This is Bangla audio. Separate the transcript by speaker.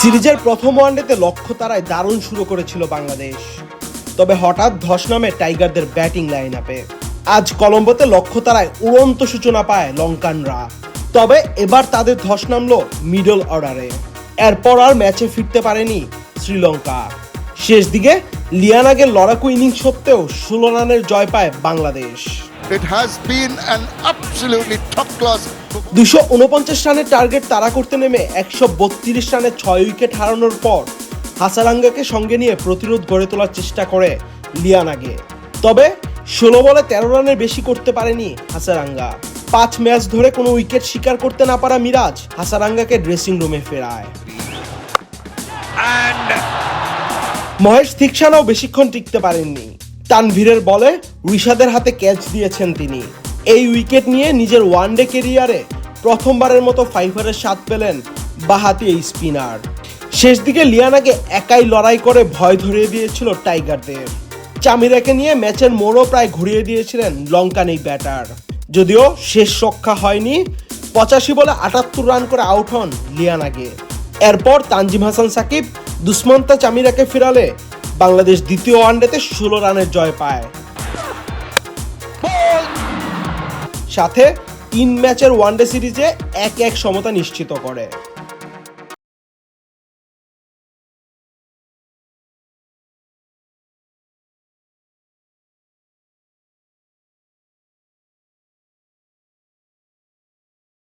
Speaker 1: সিরিজের প্রথম ওয়ানডেতে লক্ষ্য তারায় দারুণ শুরু করেছিল বাংলাদেশ। তবে হঠাৎ ধস নামে টাইগারদের ব্যাটিং লাইন আপে আজ কলম্বোতে লক্ষ্য তারায় উড়ন্ত সূচনা পায় লঙ্কানরা। তবে এবার তাদের ধস নামলো মিডল অর্ডারে। এরপর আর ম্যাচে ফিরতে পারেনি শ্রীলঙ্কা। শেষ দিকে লিয়ানাগের লড়াকু ইনিংস সত্ত্বেও ষোলো রানের জয় পায় Bangladesh.
Speaker 2: It has been an absolutely top class
Speaker 1: দুশো উনপঞ্চাশ রানের টার্গেট তাড়া করতে নেমে একশো বত্রিশ রানে ছয় উইকেট হারানোর পর হাসারাঙ্গাকে সঙ্গে নিয়ে প্রতিরোধ গড়ে তোলার চেষ্টা করে লিয়ানাগে তবে ষোলো বলে তেরো রানের বেশি করতে পারেনি হাসারাঙ্গা। পাঁচ ম্যাচ ধরে কোনো উইকেট শিকার করতে না পারা মিরাজ হাসারাঙ্গাকে ড্রেসিং রুমে ফেরায়। মহেশ থিকসানাও বেশিক্ষণ টিকতে পারেননি। তানভীরের বলে ঋষাদের হাতে ক্যাচ দিয়েছেন তিনি। এই উইকেট নিয়ে নিজের ওয়ানডে কেরিয়ারে প্রথমবারের মতো ফাইভারের স্বাদ পেলেন বাহাতি এই স্পিনার। শেষ দিকে লিয়ানাকে একাই লড়াই করে ভয় ধরিয়ে দিয়েছিল টাইগারদের। চামিরাকে নিয়ে ম্যাচের মোড়ও প্রায় ঘুরিয়ে দিয়েছিলেন লঙ্কান এই ব্যাটার। যদিও শেষ রক্ষা হয়নি, পঁচাশি বলে আটাত্তর রান করে আউট হন লিয়ানাগে এরপর তানজিম হাসান সাকিব দুষ্মন্তা চামিরাকে ফিরালে বাংলাদেশ দ্বিতীয় ওয়ানডেতে ষোলো রানের জয় পায়। সাথে তিন ম্যাচের ওয়ানডে সিরিজে এক এক সমতা নিশ্চিত করে।